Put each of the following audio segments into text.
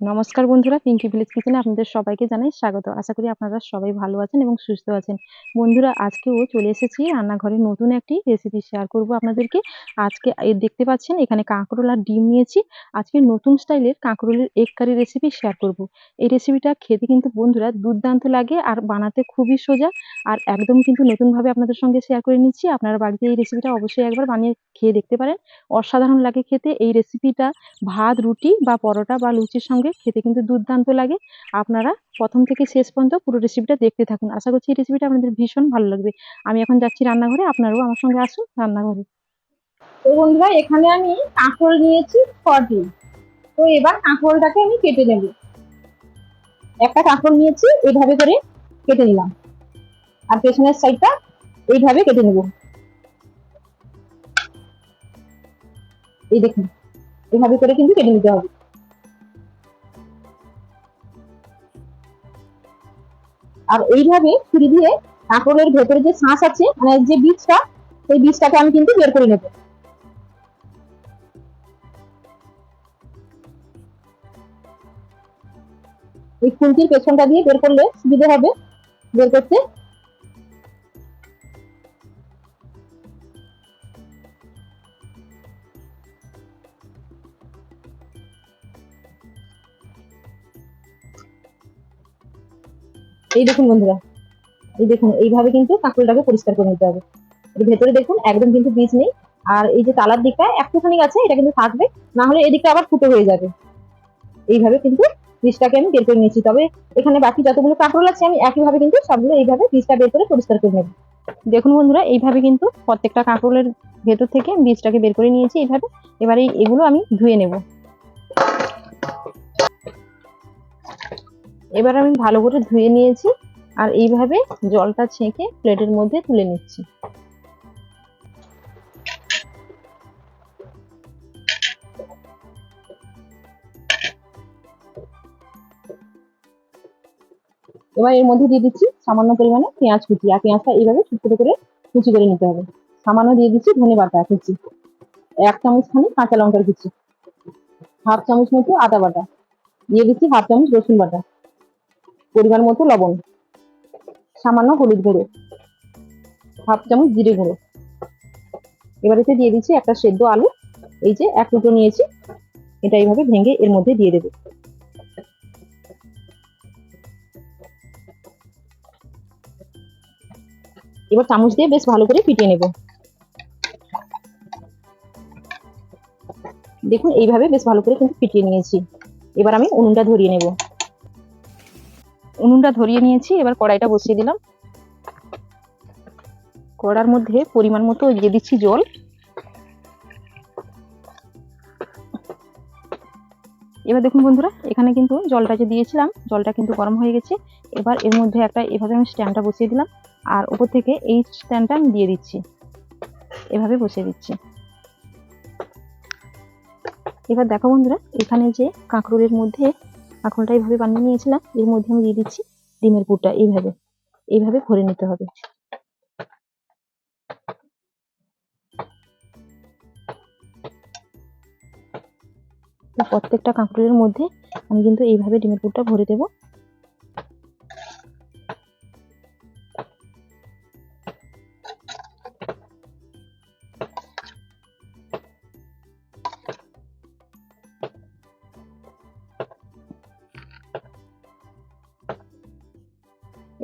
নমস্কার বন্ধুরা পিঙ্কি ভিলেজ কিচেনে আপনাদের সবাইকে জানাই স্বাগত। আশা করি আপনারা সবাই ভালো আছেন এবং সুস্থ আছেন। বন্ধুরা, আজকেও চলে এসেছি রান্নাঘরে নতুন একটি রেসিপি শেয়ার করব আপনাদেরকে। আজকে দেখতে পাচ্ছেন, এখানে কাঁকরোল আর ডিম নিয়েছি। আজকে নতুন স্টাইলের কাঁকরোলের এগ কারি রেসিপি শেয়ার করব। এই রেসিপিটা খেতে কিন্তু বন্ধুরা দুর্দান্ত লাগে আর বানাতে খুবই সোজা আর একদম কিন্তু নতুনভাবে আপনাদের সঙ্গে শেয়ার করে নিচ্ছি। আপনারা বাড়িতে এই রেসিপিটা অবশ্যই একবার বানিয়ে খেয়ে দেখতে পারেন। অসাধারণ লাগে খেতে। এই রেসিপিটা ভাত, রুটি বা পরোটা বা লুচির সঙ্গে খেতে কিন্তু দুর্দান্ত লাগে। আপনারা প্রথম থেকে শেষ পর্যন্ত পুরো রেসিপিটা দেখতে থাকুন। আশা করছি এই রেসিপিটা আপনাদের ভীষণ ভালো লাগবে। আমি এখন যাচ্ছি রান্নাঘরে, আপনারাও আমার সঙ্গে আসুন রান্নাঘরে। তো বন্ধুরা, এখানে আমি কাঁকরোল নিয়েছি ছটি তো এবার কাঁকরোলটাকে আমি কেটে নেব। একটা কাঁকড় নিয়েছি এইভাবে করে কেটে নিলাম। আর পেছনের সাইডটা এইভাবে কেটে নেব। এই দেখুন এইভাবে করে কিন্তু কেটে নিতে হবে। আর এইভাবে ছুরি দিয়ে কাঁকড়ের ভেতরে যে শাঁস আছে মানে যে বীজটা, সেই বীজটাকে আমি কিন্তু বের করে নেব। এই খুন্তির পেছনটা দিয়ে বের করলে সুবিধা হবে। বের করতে এই দেখুন বন্ধুরা, এই দেখুন, এইভাবে কিন্তু কাঁকড়টাকে পরিষ্কার করে নিতে হবে। ভেতরে দেখুন, একদম কিন্তু বীজ নেই। আর এই যে তালার দিকটা একটুখানি আছে, এটা কিন্তু থাকবে, না হলে এদিকটা আবার ফুটো হয়ে যাবে। এইভাবে কিন্তু বীজটাকে আমি বের করে নিয়েছি। তবে এখানে বাকি যতগুলো কাঁকরোল আছে, আমি একইভাবে কিন্তু সবগুলো এইভাবে বীজটা বের করে পরিষ্কার করে নেব। দেখুন বন্ধুরা, এইভাবে কিন্তু প্রত্যেকটা কাঁকরোলের ভেতর থেকে বীজটাকে বের করে নিয়েছি এইভাবে। এবারে এগুলো আমি ধুয়ে নেব। এবার আমি ভালো করে ধুয়ে নিয়েছি আর এইভাবে জলটা ছেঁকে প্লেটের মধ্যে তুলে নিচ্ছি। এবার এর মধ্যে দিয়ে দিচ্ছি সামান্য পরিমাণে পেঁয়াজ কুচি। আর পেঁয়াজটা এইভাবে ছোট করে কুচি করে নিতে হবে। সামান্য দিয়ে দিচ্ছি ধনে বাটা কুচি। এক চামচ খানি কাঁচা লঙ্কার কুচি। হাফ চামচ মতো আদা বাটা। দিয়ে দিচ্ছি হাফ চামচ রসুন বাটা। পরিমাণ মতো লবণ। সামান্য হলুদ গুঁড়ো। হাফ চামচ জিরে গুঁড়ো। এবার এতে দিয়ে দিচ্ছি একটা সেদ্ধ আলু। এই যে এক টুকরো নিয়েছি। এটা এইভাবে ভেঙে এর মধ্যে দিয়ে দেবো। এবার চামচ দিয়ে বেশ ভালো করে ফিটিয়ে নেব। দেখুন, এইভাবে বেশ ভালো করে কিন্তু ফিটিয়ে নিয়েছি। এবার আমি উনুনটা ধরিয়ে নেব। উনুনটা ধরিয়ে নিয়েছি, এবার কড়াইটা বসিয়ে দিলাম। কড়ার মধ্যে পরিমাণ মতো দিয়ে দিচ্ছি জল। এবার দেখুন বন্ধুরা, এখানে কিন্তু জলটা যে দিয়েছিলাম, জলটা কিন্তু গরম হয়ে গেছে। এবার এর মধ্যে একটা, এভাবে আমি স্ট্যান্ডটা বসিয়ে দিলাম। আর উপর থেকে এই স্ট্যান্ডটা আমি দিয়ে দিচ্ছি। এভাবে বসিয়ে দিচ্ছি। এবার দেখো বন্ধুরা, এখানে যে কাঁকরোলের মধ্যে কাঁকরোলটা এইভাবে বানিয়ে নিয়েছিলাম। এর মধ্যে আমি দিয়ে দিচ্ছি ডিমের পুরটা এইভাবে। এইভাবে ভরে নিতে হবে। প্রত্যেকটা কাঁকড়ের মধ্যে আমি কিন্তু এইভাবে ডিমের পুরটা ভরে দেবো।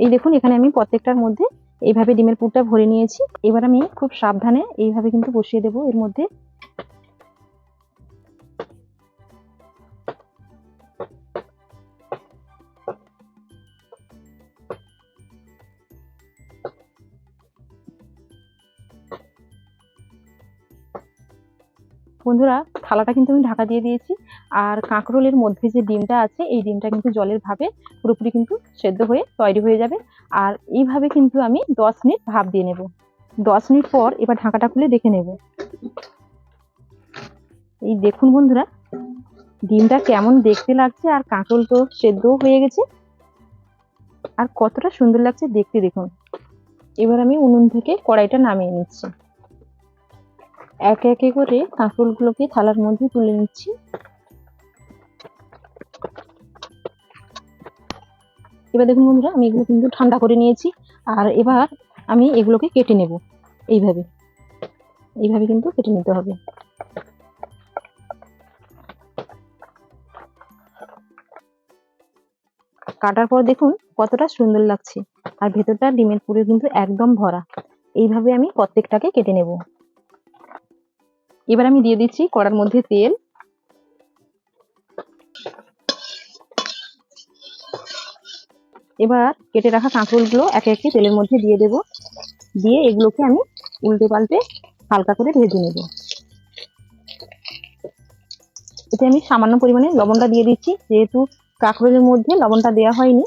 এই দেখুন, এখানে আমি প্রত্যেকটার মধ্যে এইভাবে ডিমের পুরটা ভরে নিয়েছি। এবার আমি খুব সাবধানে এইভাবে কিন্তু বসিয়ে দেবো এর মধ্যে। বন্ধুরা, থালাটা কিন্তু আমি ঢাকা দিয়ে দিয়েছি। আর কাঁকরোলের মধ্যে যে ডিমটা আছে, এই ডিমটা কিন্তু জলের ভাবে পুরোপুরি কিন্তু সেদ্ধ হয়ে তৈরি হয়ে যাবে। আর এইভাবে কিন্তু আমি দশ মিনিট ভাপ দিয়ে নেব। দশ মিনিট পর এবার ঢাকাটা খুলে দেখে নেব। এই দেখুন বন্ধুরা, ডিমটা কেমন দেখতে লাগছে আর কাঁকরোল তো সেদ্ধও হয়ে গেছে। আর কতটা সুন্দর লাগছে দেখতে দেখুন। এবার আমি উনুন থেকে কড়াইটা নামিয়ে নিচ্ছি। একে একে করে কাঁকরোলগুলোকে থালার মধ্যে তুলে নিচ্ছি। এবার দেখুন বন্ধুরা, আমি এগুলো কিন্তু ঠান্ডা করে নিয়েছি, আর এবার আমি এগুলোকে কেটে নেব এইভাবে। এইভাবে কিন্তু কেটে নিতে হবে। কাটার পর দেখুন কতটা সুন্দর লাগছে, আর ভেতরটা ডিমের পুরে কিন্তু একদম ভরা। এইভাবে আমি প্রত্যেকটাকে কেটে নেব। এবার আমি দিয়ে দিচ্ছি কড়ার মধ্যে তেল এবার কেটে রাখা কাঁকরোলগুলো একে একে তেলের মধ্যে দিয়ে দেব। দিয়ে এগুলোকে আমি উল্টে পাল্টে হালকা করে ভেজে নেব। এতে আমি সামান্য পরিমাণে লবণটা দিয়ে দিচ্ছি। যেহেতু কাঁকরোলের মধ্যে লবণটা দেওয়া হয়নি,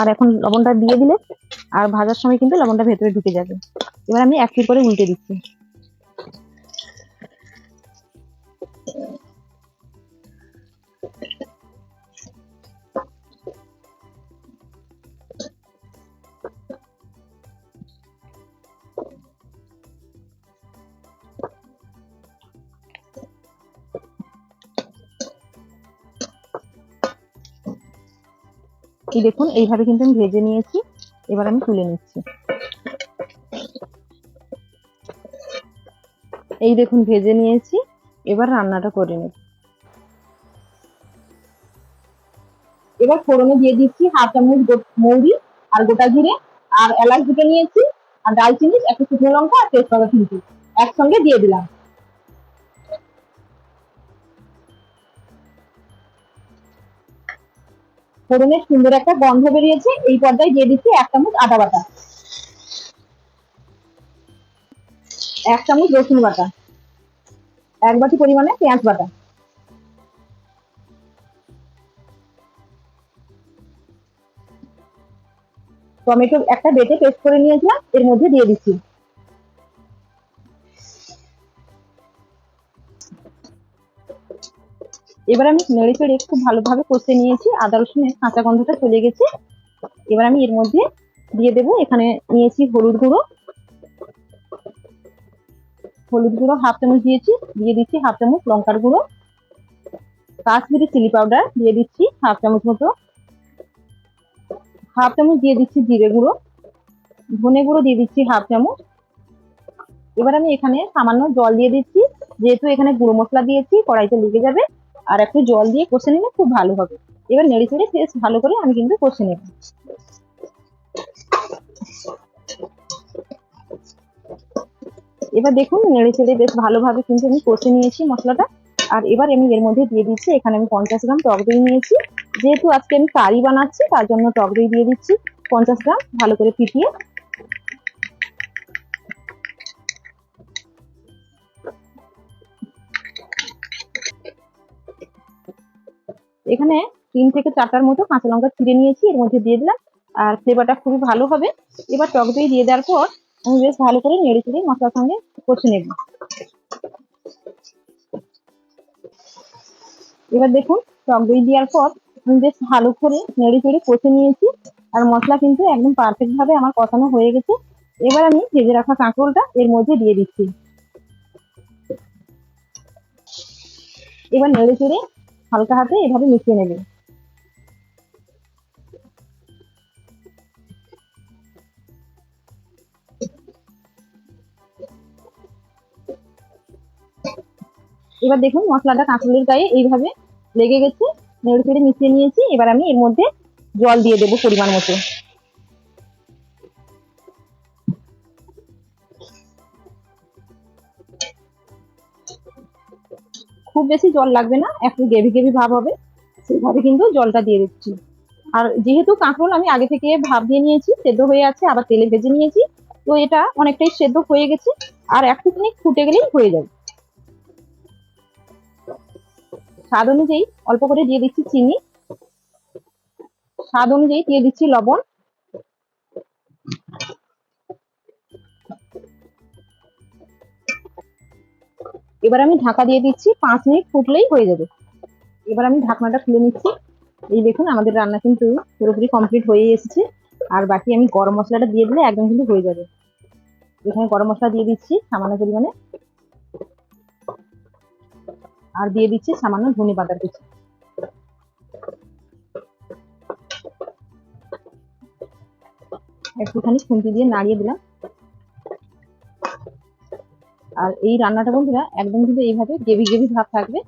আর এখন লবণটা দিয়ে দিলে আর ভাজার সময় কিন্তু লবণটা ভেতরে ঢুকে যাবে। এবার আমি এক করে উল্টে দিচ্ছি। এই দেখুন, এইভাবে কিন্তু আমি ভেজে নিয়েছি। এবার আমি তুলে নিচ্ছি। এই দেখুন, ভেজে নিয়েছি। এবার রান্নাটা করে নেব। এবার ফোড়নে দিয়ে দিচ্ছি হাফ চামচ মৌরি, আর গোটা জিরে, আর এলাচ দুটো নিয়েছি, আর দালচিনি একটা শুকনো লঙ্কা আর তেজপাতা কিন্তু একসঙ্গে দিয়ে দিলাম। ফোড়নের সুন্দর একটা গন্ধ বেরিয়েছে। এই পর্যায়ে দিয়ে দিচ্ছি এক চামচ আদা বাটা। এক চামচ রসুন বাটা। এক বাটি পরিমাণে পেঁয়াজ বাটা। টমেটো একটা বেটে পেস্ট করে নিয়েছিলাম, এর মধ্যে দিয়ে দিচ্ছি। এবার আমি নেড়ে চেড়ে খুব ভালোভাবে কষে নিয়েছি। আদা রসুনের কাঁচা গন্ধটা চলে গেছে। এবার আমি এর মধ্যে দিয়ে দেবো। এখানে নিয়েছি হলুদ গুঁড়ো। হলুদ গুঁড়ো হাফ চামচ দিয়েছি। দিয়ে দিচ্ছি হাফ চামচ লঙ্কার গুঁড়ো। কাশ্মীরি চিলি পাউডার দিয়ে দিচ্ছি হাফ চামচ মতো। হাফ চামচ দিয়ে দিচ্ছি জিরে গুঁড়ো। ধনে গুঁড়ো দিয়ে দিচ্ছি হাফ চামচ। এবার আমি এখানে সামান্য জল দিয়ে দিচ্ছি। যেহেতু এখানে গুঁড়ো মশলা দিয়েছি, কড়াইতে লেগে যাবে। আর একটু জল দিয়ে কষে নিলে খুব ভালো হবে। এবার নেড়ে চেড়ে বেশ ভালো করে আমি কিন্তু কষে নেব। এবার দেখুন, নেড়ে চেড়ে বেশ ভালোভাবে কিন্তু আমি কষে নিয়েছি মশলাটা। আর এবার আমি এর মধ্যে দিয়ে দিচ্ছি, এখানে আমি পঞ্চাশ গ্রাম টক দই নিয়েছি। যেহেতু আজকে আমি কারি বানাচ্ছি, তার জন্য টক দই দিয়ে দিচ্ছি। পঞ্চাশ গ্রাম ভালো করে ফিটিয়ে এখানে তিন থেকে চারটার মতো কাঁচা লঙ্কা ছিঁড়ে নিয়েছি, এর মধ্যে দিয়ে দিলাম। আর ফ্লেভারটা খুবই ভালো হবে। এবার টক দই দিয়ে দেওয়ার পর আমি বেশ ভালো করে নেড়ে চেড়ে মশলার সঙ্গে কষে নেব। এবার দেখুন, টক দই দেওয়ার পর আমি বেশ ভালো করে নেড়ে চেড়ে কষে নিয়েছি। আর মশলা কিন্তু একদম পারফেক্ট ভাবে আমার কষানো হয়ে গেছে। এবার আমি ভেজে রাখা কাঁকরোলটা এর মধ্যে দিয়ে দিচ্ছি। এবার নেড়ে চেড়ে হালকা হাতে এভাবে মিশিয়ে নেবে। এবার দেখুন মশলাটা কাঁচুলির গায়ে এইভাবে লেগে গেছে। নেড়ে ফেড়ে মিশিয়ে নিয়েছি। এবার আমি এর মধ্যে জল দিয়ে দেবো পরিমাণ মতো। খুব বেশি জল লাগবে না একটু গেভি গেভি ভাব হবে, সেভাবে কিন্তু জলটা দিয়ে দিচ্ছি। আর যেহেতু কাঁকরোল আমি আগে থেকে ভাপ দিয়ে নিয়েছি, সেদ্ধ হয়ে আছে, আবার তেলে ভেজে নিয়েছি, তো এটা অনেকটাই সেদ্ধ হয়ে গেছে, আর একটুখানি ফুটে গেলেই হয়ে যাবে। স্বাদ অনুযায়ী অল্প করে দিয়ে দিচ্ছি চিনি, স্বাদ অনুযায়ী দিয়ে দিচ্ছি লবণ এবার আমি ঢাকা দিয়ে দিচ্ছি পাঁচ মিনিট ফুটলেই হয়ে যাবে। এবার আমি ঢাকনাটা খুলে নিচ্ছি। এই দেখুন, আমাদের রান্না কিন্তু পুরোপুরি কমপ্লিট হয়ে এসেছে। আর বাকি আমি গরম মশলাটা দিয়ে দিলে একদম কিন্তু হয়ে যাবে। এখানে গরম মশলা দিয়ে দিচ্ছি সামান্য পরিমাণে। আর দিয়ে দিচ্ছি সামান্য ধনে পাতার কুচি। একটুখানি খুন্তি দিয়ে নাড়িয়ে দিলাম। আর এই রান্নাটা বন্ধুরা, একদম কিন্তু এইভাবে গ্রেভি গ্রেভি ভাব থাকবে।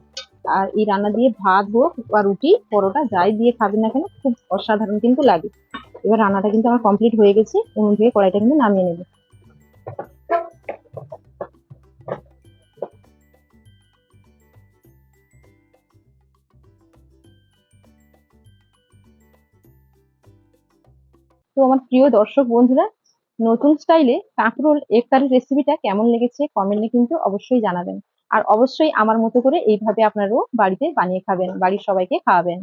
আর এই রান্না দিয়ে ভাত হোক বা রুটি, পরোটা, যাই দিয়ে খাবেন না কেন, খুব অসাধারণ কিন্তু লাগে। এবার রান্নাটা কিন্তু আমার কমপ্লিট হয়ে গেছে, উনুন থেকে কড়াইটা কিন্তু নামিয়ে নেবে। তো আমার প্রিয় দর্শক বন্ধুরা নতুন স্টাইলে কাঁকরোল কারির রেসিপিটা কেমন লেগেছে কমেন্টে কিন্তু অবশ্যই জানাবেন। আর অবশ্যই আমার মতো করে এইভাবে আপনারাও বাড়িতে বানিয়ে খাবেন, বাড়ির সবাইকে খাওয়াবেন।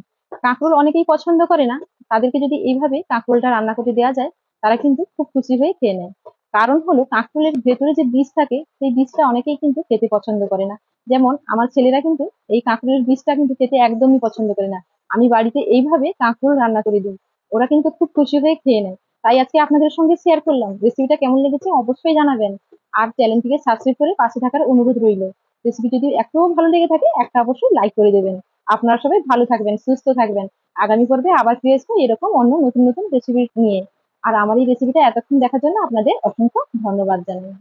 কাঁকরোল অনেকেই পছন্দ করে না, তাদেরকে যদি এইভাবে কাঁকরোলটা রান্না করে দেওয়া যায়, তারা কিন্তু খুব খুশি হয়ে খেয়ে নেয়। কারণ হলো কাঁকরোলের ভেতরে যে বীজ থাকে, সেই বীজটা অনেকেই কিন্তু খেতে পছন্দ করে না। যেমন আমার ছেলেরা কিন্তু এই কাঁকরোলের বীজটা কিন্তু খেতে একদমই পছন্দ করে না। আমি বাড়িতে এইভাবে কাঁকরোল রান্না করে দিই, ওরা কিন্তু খুব খুশি হয়ে খেয়ে নেয়। তাই আজকে আপনাদের সঙ্গে শেয়ার করলাম। রেসিপিটা কেমন লেগেছে অবশ্যই জানাবেন। আর চ্যানেলটিকে সাবস্ক্রাইব করে পাশে থাকার অনুরোধ রইল। রেসিপি যদি একটুও ভালো লেগে থাকে, একটা অবশ্যই লাইক করে দেবেন। আপনারা সবাই ভালো থাকবেন, সুস্থ থাকবেন। আগামী পর্বে আবার ফিরে আসব এরকম অন্য নতুন নতুন রেসিপি নিয়ে। আর আমার এই রেসিপিটা এতক্ষণ দেখার জন্য আপনাদের অসংখ্য ধন্যবাদ জানাই।